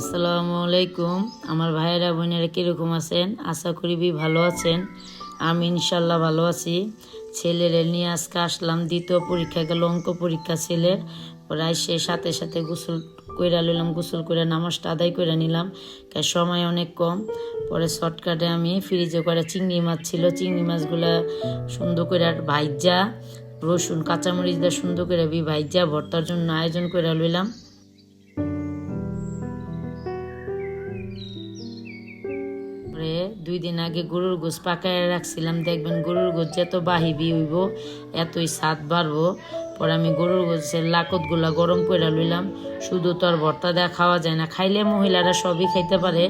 আসসালামু আলাইকুম। আমার ভাইয়েরা, বোনেরা কীরকম আছেন? আশা করি ভালো আছেন। আমি ইনশাল্লাহ ভালো আছি। ছেলের নিয়ে আজকে আসলাম দ্বিতীয় পরীক্ষা, গেল অঙ্ক পরীক্ষা ছেলের। প্রায় সে সাথে সাথে গোসল কইরা লইলাম, গোসল করে নামাজটা আদায় করে নিলাম। কার সময় অনেক কম। পরে শর্টকাটে আমি ফ্রিজে করে চিংড়ি মাছ ছিল। চিংড়ি মাছগুলা সুন্দর করে আর ভাইজা রসুন, কাঁচামরিচ দিয়ে সুন্দর করে ভাইজা ভর্তার জন্য আয়োজন করে লইলাম। দুই দিন আগে গরুর গোস পাকায় রাখছিলাম, দেখবেন গরুর গোস যত বাহিবি হইব, এতই স্বাদ বাড়বো। পরে আমি গরুর গোসের লাকতগুলা গরম করে লইলাম। শুধু তোর ভর্তা দেওয়া খাওয়া যায় না, খাইলে মহিলারা সবই খাইতে পারে।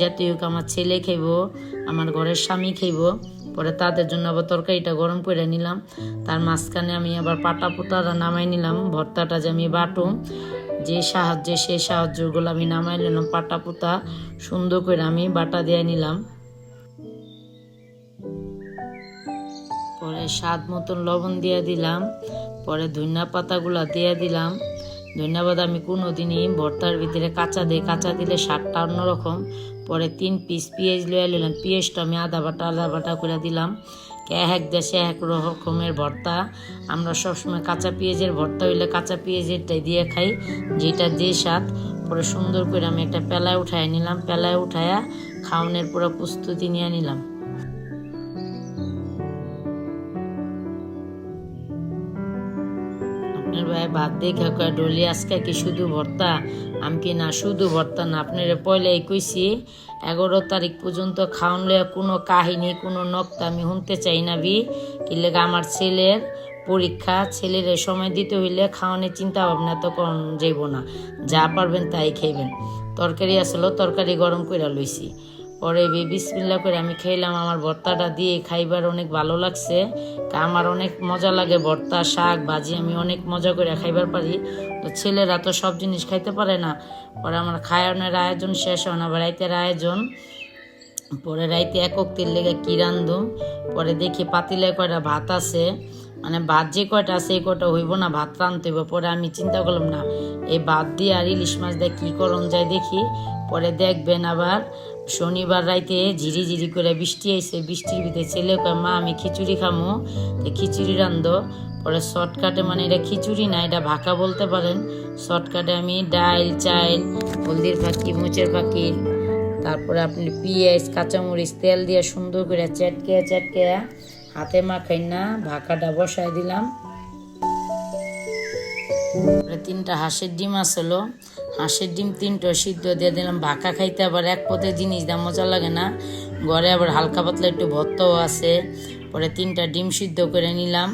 যাতে হোক, আমার ছেলে খাইব, আমার ঘরের স্বামী খাইব। পরে তাদের জন্য আবার তরকারিটা গরম করে নিলাম। তার মাঝখানে আমি আবার পাটা পোতাটা নামাই নিলাম, ভর্তাটা যে আমি বাটুম যে সাহায্যে সেই সাহায্যগুলো আমি নামাই নিলাম, পাটা পোতা সুন্দর করে আমি বাটা দিয়ে নিলাম। স্বাদ মতন লবণ দিয়ে দিলাম, পরে ধনিয়া পাতাগুলা দিয়ে দিলাম। ধনিয়া পাতা আমি কোনো দিনই ভর্তার ভিতরে কাঁচা দিই কাঁচা দিলে স্বাদটা অন্যরকম। পরে তিন পিস পেঁয়াজ লইয়া নিলাম পেঁয়াজটা আমি আদা বাটা আদা বাটা করে দিলাম। এক দেশে এক রকমের ভর্তা। আমরা সবসময় কাঁচা পেঁয়াজের ভর্তা হইলে কাঁচা পেঁয়াজেরটাই দিয়ে খাই, যেটা দিয়ে স্বাদ। পরে সুন্দর করে আমি একটা পেলায় উঠায় নিলাম, পেলায় উঠায়া খাওয়ানোর পুরো প্রস্তুতি নিয়ে নিলাম। আপনার ভাই, ভাত দেখে কয় ডলি। আজকে কি শুধু ভর্তা? আমি কি না? শুধু ভর্তা না, আপনার পয়লাই কইছি, এগারো তারিখ পর্যন্ত খাওয়ান লইয়া কোনো কাহিনী, কোনো নক্তা আমি শুনতে চাই না বি। কি লেগে আমার ছেলের পরীক্ষা, ছেলের সময় দিতে হইলে খাওয়ানোর চিন্তা ভাবনা তো করন যাইব না। যা পারবেন তাই খাইবেন। তরকারি আসলো তরকারি গরম করে লইছি। পরে বিসমিল্লা করে আমি খেলাম, আমার ভর্তাটা দিয়ে খাইবার অনেক ভালো লাগছে। আমার অনেক মজা লাগে ভর্তা, শাক, ভাজি, আমি অনেক মজা করে খাইবার পারি। তো ছেলেরা তো সব জিনিস খাইতে পারে না। পরে আমার খাওয়ানোর আয়োজন শেষ হয় না রাইতের আয়োজন। পরে রাইতে একক তেল লেগে কি রান্ধুম? পরে দেখি পাতিলে কয়টা ভাত আছে। মানে ভাত যে কয়টা আছে, এই কয়টা হইব না, ভাত রাঁধতে হইব। পরে আমি চিন্তা করলাম, না, এই ভাত দিয়ে আর ইলিশ মাছ দিয়ে কী করণ যায় দেখি। পরে দেখবেন আবার শনিবার রাইতে ঝিরি ঝিরি করে বৃষ্টি আইসে বৃষ্টির ভিতরে ছেলে কয়, মা, আমি খিচুড়ি খামো। তো খিচুড়ি রান্ধো, পরে শর্টকাটে মানে এটা খিচুড়ি না, এটা ভাকা বলতে পারেন। শর্টকাটে আমি ডাইল, চাইল, হলদির ফাঁকি, মুচের ফাঁকি, তারপরে আপনি পেঁয়াজ, কাঁচামরিচ, তেল দিয়ে সুন্দর করে চেটকে চেটকে হাতে মাখাই না, ভাকাটা বসায় দিলাম। তিনটা হাঁসের ডিম আসলো। হাঁসের ডিম তিনটা সিদ্ধ দিয়ে দিলাম, ভাকা খাইতে আবার এক পথে জিনিস দাম মজা লাগে না। ঘরে আবার হালকা পাতলা একটু ভর্তাও আছে। পরে তিনটা ডিম সিদ্ধ করে নিলাম।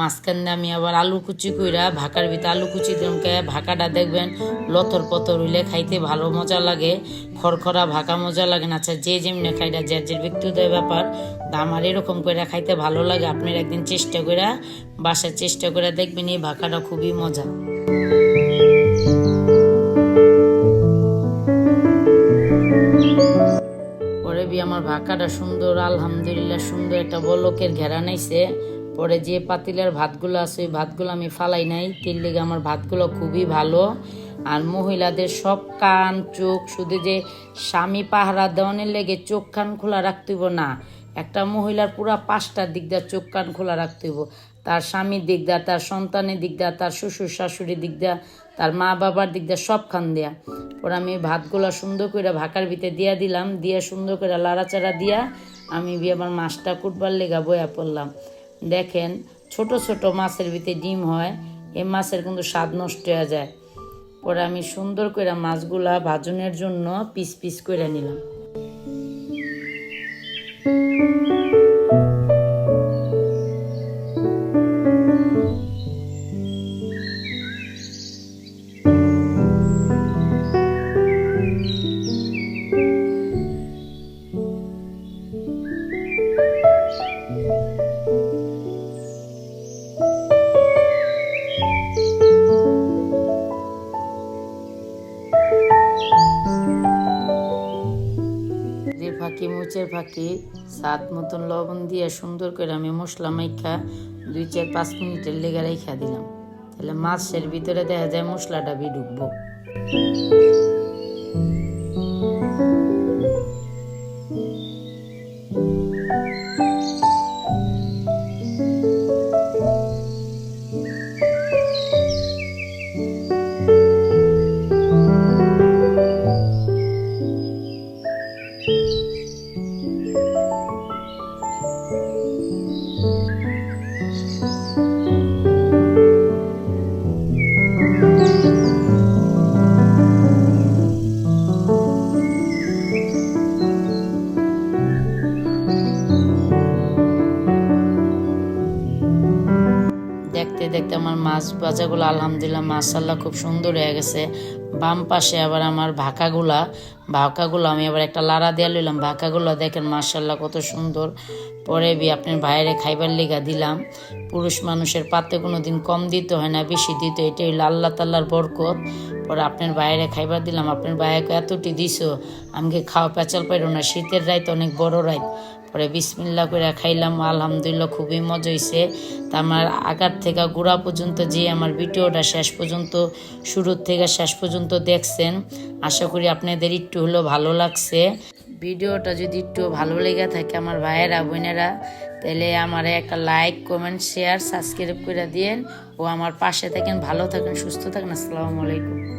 মাঝখান দিয়ে আমি আবার আলু কুচি কইরা ভাকার ভিতরে আলু কুচি দিলাম, কে ভাকাটা দেখবেন লথর পথর হইলে খাইতে ভালো মজা লাগে। খড়খড়া ভাকা মজা লাগে না আচ্ছা যে যেমনি খাইটা যে যে ব্যক্তিগত ব্যাপার আমার এরকম করে খাইতে ভালো লাগে। আপনার একদিন চেষ্টা করে বাসার চেষ্টা করে দেখবেন এই ভাকাটা খুবই মজা। বি, আমার ভাকাটা সুন্দর, আলহামদুলিল্লাহ সুন্দর, একটা বলকের ঘেরা নাইছে। পরে যে পাতিলের ভাতগুলো আছে, ওই ভাতগুলো আমি ফালাই নাই। তেল লেগে আমার ভাতগুলো খুবই ভালো। আর মহিলাদের সব কান, চোখ, শুধু যে স্বামী পাহারা দেওয়ানের লেগে চোখ কান খোলা রাখতে হইব না। একটা মহিলার পুরা পাঁচটার দিকদার চোখ কান খোলা রাখতে হইব। তার স্বামীর দিক দিয়ে, তার সন্তানের দিকদার তার শ্বশুর শাশুড়ির দিক দিয়ে তার মা বাবার দিক দিয়ে সব খান দেয়া। পরে আমি ভাতগুলো সুন্দর করে ভাকার ভিতরে দিয়া দিলাম, দিয়ে সুন্দর করে লাড়াচাড়া দিয়া আমি আমার মাছটা কুটবার লেগা বয়া পড়লাম। দেখেন, ছোট ছোট মাছের ভিতরে ডিম হয় এই মাছের কিন্তু স্বাদ নষ্ট হয়ে যায়। পরে আমি সুন্দর করে মাছগুলা ভাজনের জন্য পিস পিস করে নিলাম। ফাঁকে ফাঁকি সাত মতন লবণ দিয়ে সুন্দর করে আমি মশলা মাইখা দুই চার পাঁচ মিনিটের লেগে রেখা দিলাম। তাহলে মাছের ভিতরে দেখা যায় মশলাটা বি ঢুকবো। মাছ ভাজাগুলো আলহামদুলিল্লাহ মাসাল্লাহ খুব সুন্দর হয়ে গেছে। বাম পাশে আবার আমার ভাকাগুলা, ভাকাগুলো আমি আবার একটা লাড়া দিয়ে লইলাম। ভাকাগুলো দেখেন মাসাল্লাহ কত সুন্দর। পরে বি আপনার ভাইরে খাইবার লিগা দিলাম। পুরুষ মানুষের পাতে কোনো দিন কম দিতে হয় না, বেশি দিতে এটাই হইল আল্লাহ তাল্লার বরকত। পরে আপনার বাইরে খাইবার দিলাম। আপনার বাইরে এতটি দিছো আমাকে খাওয়া পেঁচাল পাইরো না? শীতের রাইত অনেক বড় রাইত। পরে বিসমিল্লা করে খাইলাম, আলহামদুলিল্লাহ খুবই মজা হয়েছে তা আমার আগার থেকে গোড়া পর্যন্ত যে আমার ভিডিওটা শেষ পর্যন্ত শুরুর থেকে শেষ পর্যন্ত দেখছেন, আশা করি আপনাদের একটু হলেও ভালো লাগছে। ভিডিওটা যদি একটু ভালো লেগে থাকে আমার ভাইয়েরা, বোনেরা, তাহলে আমার একটা লাইক, কমেন্ট, শেয়ার, সাবস্ক্রাইব করে দিয়েন। ও আমার পাশে থাকেন, ভালো থাকেন, সুস্থ থাকেন, আসসালামু আলাইকুম।